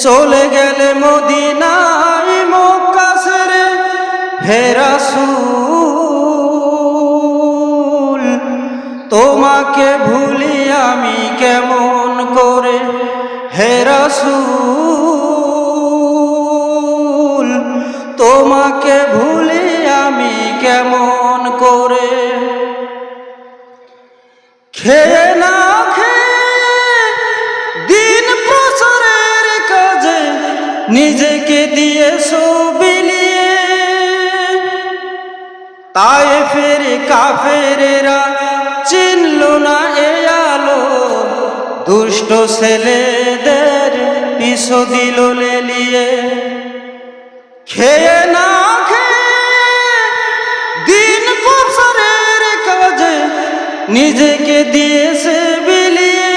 চলে গেলে মদিনায় মক্কা ছেড়ে হে তোমাকে ভুলি আমি কেমন করে হে রাসূল তোমাকে ভুলি আমি কেমন করে? খেয়ে না নিজেকে দিয়ে বিলিয়ে তাই ফের কাফেরেরা চিনল না এ আলো দুষ্ট ছেলেদের পিছু দিল লেলিয়ে। খেয়ে না দিন প্রচারের কাজে নিজেকে দিয়েছে বিলিয়ে।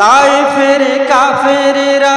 তাই ফেরে কাফেরেরা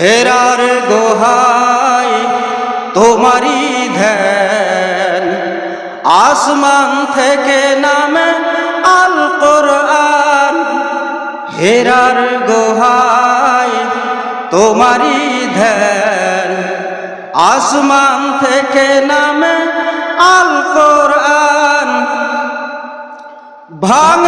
হেরার গোহাই তোমারই ধ্যান। আসমান থেকে নামে আল কোরআন হেরার গোহাই তোমারই ধ্যান। আসমান থেকে নামে আল কোরআন ভাঙলো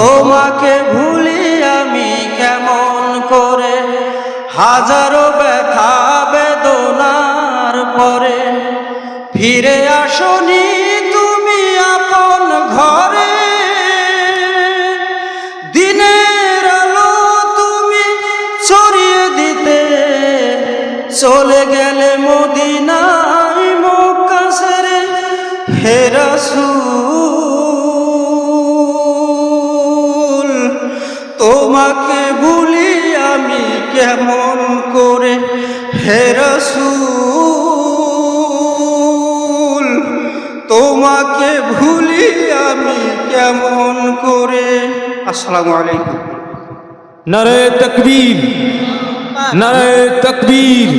তোমাকে ভুলি আমি কেমন করে? হাজারো ব্যথা বেদনার পরে ফিরে আসনি তুমি আপন ঘরে। দিনের আলো তুমি ছড়িয়ে দিতে চলে গেলে মদিনায় মক্কা ছেড়ে হে রাসূল তোমাকে ভুলি আমি কেমন করে? হে তোমাকে ভুলি আমি কেমন করে? আসসালামু আলাইকুম। নারে তকবীর নারে তকবীর।